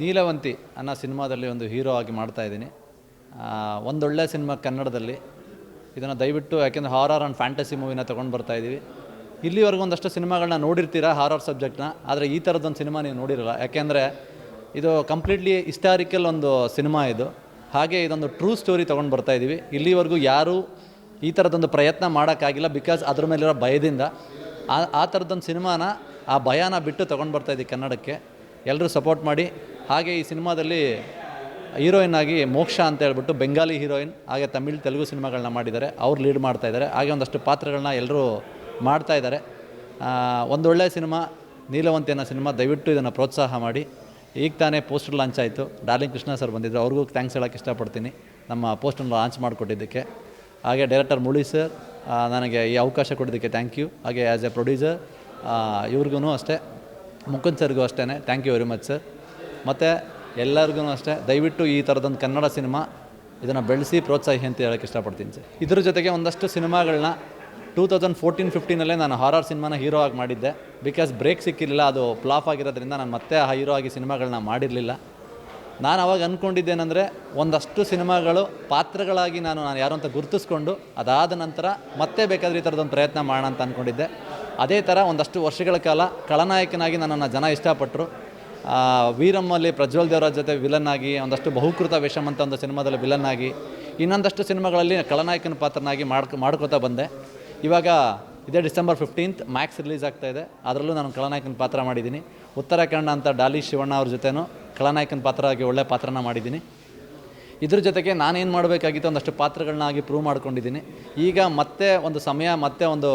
ನೀಲವಂತಿ ಅನ್ನೋ ಸಿನಿಮಾದಲ್ಲಿ ಒಂದು ಹೀರೋ ಆಗಿ ಮಾಡ್ತಾ ಇದ್ದೀನಿ. ಒಂದೊಳ್ಳೆ ಸಿನಿಮಾ ಕನ್ನಡದಲ್ಲಿ. ಇದನ್ನು ದಯವಿಟ್ಟು ಯಾಕೆಂದರೆ ಹಾರರ್ ಆ್ಯಂಡ್ ಫ್ಯಾಂಟಸಿ ಮೂವಿನ ತೊಗೊಂಡು ಬರ್ತಾ ಇದ್ದೀವಿ ಇಲ್ಲಿವರೆಗೂ ಒಂದಷ್ಟು ಸಿನಿಮಾಗಳನ್ನ ನೋಡಿರ್ತೀರಾ ಹಾರರ್ ಸಬ್ಜೆಕ್ಟ್ನ ಆದರೆ ಈ ಥರದ್ದೊಂದು ಸಿನಿಮಾ ನೀವು ನೋಡಿರಲ್ಲ. ಯಾಕೆಂದರೆ ಇದು ಕಂಪ್ಲೀಟ್ಲಿ ಹಿಸ್ಟಾರಿಕಲ್ ಒಂದು ಸಿನಿಮಾ ಇದು. ಹಾಗೆ ಇದೊಂದು ಟ್ರೂ ಸ್ಟೋರಿ ತೊಗೊಂಡು ಬರ್ತಾ ಇದ್ದೀವಿ ಇಲ್ಲಿವರೆಗೂ ಯಾರೂ ಈ ಥರದ್ದೊಂದು ಪ್ರಯತ್ನ ಮಾಡೋಕ್ಕಾಗಿಲ್ಲ ಬಿಕಾಸ್ ಅದ್ರ ಮೇಲಿರೋ ಭಯದಿಂದ. ಆ ಆ ಥರದ್ದೊಂದು ಸಿನಿಮಾನ, ಆ ಭಯನ ಬಿಟ್ಟು ತೊಗೊಂಡು ಬರ್ತಾ ಇದ್ದೀವಿ ಕನ್ನಡಕ್ಕೆ. ಎಲ್ಲರೂ ಸಪೋರ್ಟ್ ಮಾಡಿ. ಹಾಗೆ ಈ ಸಿನಿಮಾದಲ್ಲಿ ಹೀರೋಯಿನ್ ಆಗಿ ಮೋಕ್ಷ ಅಂತ ಹೇಳ್ಬಿಟ್ಟು ಬೆಂಗಾಲಿ ಹೀರೋಯಿನ್, ಹಾಗೆ ತಮಿಳ್ ತೆಲುಗು ಸಿನಿಮಾಗಳನ್ನ ಮಾಡಿದ್ದಾರೆ. ಅವ್ರು ಲೀಡ್ ಮಾಡ್ತಾ ಇದ್ದಾರೆ. ಹಾಗೆ ಒಂದಷ್ಟು ಪಾತ್ರಗಳನ್ನ ಎಲ್ಲರೂ ಮಾಡ್ತಾ ಇದ್ದಾರೆ. ಒಂದೊಳ್ಳೆ ಸಿನಿಮಾ, ನೀಲವಂತಿ ಅನ್ನೋ ಸಿನಿಮಾ, ದಯವಿಟ್ಟು ಇದನ್ನು ಪ್ರೋತ್ಸಾಹ ಮಾಡಿ. ಈಗ ತಾನೇ ಪೋಸ್ಟರ್ ಲಾಂಚ್ ಆಯಿತು. ಡಾರ್ಲಿಂಗ್ ಕೃಷ್ಣ ಸರ್ ಬಂದಿದ್ದರು ಅವ್ರಿಗೂ ಥ್ಯಾಂಕ್ಸ್ ಹೇಳೋಕ್ಕೆ ಇಷ್ಟಪಡ್ತೀನಿ. ನಮ್ಮ ಪೋಸ್ಟರ್ ಲಾಂಚ್ ಮಾಡಿಕೊಟ್ಟಿದ್ದಕ್ಕೆ. ಹಾಗೆ ಡೈರೆಕ್ಟರ್ ಮುಳಿ ಸರ್ ನನಗೆ ಈ ಅವಕಾಶ ಕೊಟ್ಟಿದ್ದಕ್ಕೆ ಥ್ಯಾಂಕ್ ಯು ಹಾಗೆ ಆ್ಯಸ್ ಎ ಪ್ರೊಡ್ಯೂಸರ್ ಇವ್ರಿಗೂ ಅಷ್ಟೇ. ಮುಕುಂದ್ ಸರ್ಗೂ ಅಷ್ಟೇ thank you very much sir ಮತ್ತು ಎಲ್ಲರಿಗೂ ಅಷ್ಟೇ, ದಯವಿಟ್ಟು ಈ ಥರದೊಂದು ಕನ್ನಡ ಸಿನಿಮಾ ಇದನ್ನು ಬೆಳೆಸಿ, ಪ್ರೋತ್ಸಾಹಿ ಅಂತ ಹೇಳೋಕ್ಕೆ ಇಷ್ಟಪಡ್ತೀನಿ ಸರ್. ಇದ್ರ ಜೊತೆಗೆ ಒಂದಷ್ಟು ಸಿನಿಮಾಗಳನ್ನ ಟೂ ತೌಸಂಡ್ ಫೋರ್ಟೀನ್, ಫಿಫ್ಟೀನಲ್ಲೇ ನಾನು ಹಾರರ್ ಸಿನಿಮಾನ ಹೀರೋ ಆಗಿ ಮಾಡಿದ್ದೆ. ಬಿಕಾಸ್ ಬ್ರೇಕ್ ಸಿಕ್ಕಿರಲಿಲ್ಲ, ಅದು ಫ್ಲಾಫ್ ಆಗಿರೋದ್ರಿಂದ ನಾನು ಮತ್ತೆ ಆ ಹೀರೋ ಆಗಿ ಸಿನಿಮಾಗಳನ್ನ ಮಾಡಿರಲಿಲ್ಲ. ನಾನು ಅವಾಗ ಅಂದ್ಕೊಂಡಿದ್ದೇನೆಂದರೆ ಒಂದಷ್ಟು ಸಿನಿಮಾಗಳು ಪಾತ್ರಗಳಾಗಿ ನಾನು ನಾನು ಯಾರು ಅಂತ ಗುರುತಿಸ್ಕೊಂಡು ಅದಾದ ನಂತರ ಮತ್ತೆ ಬೇಕಾದರೆ ಈ ಥರದೊಂದು ಪ್ರಯತ್ನ ಮಾಡೋಣ ಅಂತ ಅಂದ್ಕೊಂಡಿದ್ದೆ ಅದೇ ಥರ ಒಂದಷ್ಟು ವರ್ಷಗಳ ಕಾಲ ಖಳನಾಯಕನಾಗಿ ನನ್ನನ್ನು ಜನ ಇಷ್ಟಪಟ್ಟರು ವೀರಮ್ಮಲ್ಲಿ ಪ್ರಜ್ವಲ್ ದೇವರಾಜ್ ಜೊತೆ ವಿಲನ್ ಆಗಿ, ಒಂದಷ್ಟು ಬಹುಕೃತ ವಿಷಮ್ ಅಂತ ಒಂದು ಸಿನಿಮಾದಲ್ಲಿ ವಿಲನ್ ಆಗಿ, ಇನ್ನೊಂದಷ್ಟು ಸಿನಿಮಾಗಳಲ್ಲಿ ಖಳನಾಯಕನ ಪಾತ್ರನಾಗಿ ಮಾಡ್ಕೊ ಮಾಡ್ಕೋತಾ ಬಂದೆ. ಇವಾಗ ಇದೇ ಡಿಸೆಂಬರ್ ಫಿಫ್ಟೀನ್ತ್ ಮ್ಯಾಕ್ಸ್ ರಿಲೀಸ್ ಆಗ್ತಾ ಇದೆ. ಅದರಲ್ಲೂ ನಾನು ಖಳನಾಯಕನ ಪಾತ್ರ ಮಾಡಿದ್ದೀನಿ. ಕನ್ನಡ ಅಂತ ಡಾಲಿ ಶಿವಣ್ಣ ಅವ್ರ ಜೊತೆನೂ ಖಳನಾಯಕನ ಪಾತ್ರ ಆಗಿ ಒಳ್ಳೆ ಪಾತ್ರನ ಮಾಡಿದ್ದೀನಿ. ಇದ್ರ ಜೊತೆಗೆ ನಾನೇನು ಮಾಡಬೇಕಾಗಿತ್ತು, ಒಂದಷ್ಟು ಪಾತ್ರಗಳನ್ನಾಗಿ ಪ್ರೂವ್ ಮಾಡ್ಕೊಂಡಿದ್ದೀನಿ. ಈಗ ಮತ್ತೆ ಒಂದು ಸಮಯ, ಮತ್ತೆ ಒಂದು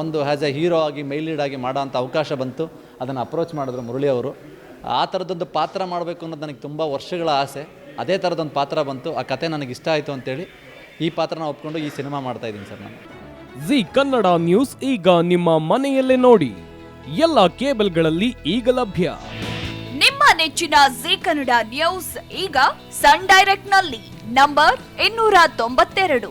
ಒಂದು ಆ್ಯಸ್ ಎ ಹೀರೋ ಆಗಿ ಮೈಲೀಡ್ ಲೀಡ್ ಆಗಿ ಮಾಡೋ ಅಂಥ ಅವಕಾಶ ಬಂತು. ಅದನ್ನು ಅಪ್ರೋಚ್ ಮಾಡಿದ್ರು ಮುರಳಿ ಅವರು. ಆ ಥರದ್ದೊಂದು ಪಾತ್ರ ಮಾಡಬೇಕು ಅನ್ನೋದು ನನಗೆ ತುಂಬ ವರ್ಷಗಳ ಆಸೆ. ಅದೇ ಥರದೊಂದು ಪಾತ್ರ ಬಂತು. ಆ ಕತೆ ನನಗೆ ಇಷ್ಟ ಆಯಿತು ಅಂತೇಳಿ ಈ ಪಾತ್ರನ ಒಪ್ಕೊಂಡು ಈ ಸಿನಿಮಾ ಮಾಡ್ತಾಯಿದ್ದೀನಿ ಸರ್ ನಾನು. ಜಿ ಕನ್ನಡ ನ್ಯೂಸ್ ಈಗ ನಿಮ್ಮ ಮನೆಯಲ್ಲೇ ನೋಡಿ. ಎಲ್ಲ ಕೇಬಲ್ಗಳಲ್ಲಿ ಈಗ ಲಭ್ಯ. ನಿಮ್ಮ ನೆಚ್ಚಿನ ಜಿ ಕನ್ನಡ ನ್ಯೂಸ್ ಈಗ ಸನ್ ಡೈರೆಕ್ಟ್ನಲ್ಲಿ ನಂಬರ್ ಇನ್ನೂರ ತೊಂಬತ್ತೆರಡು.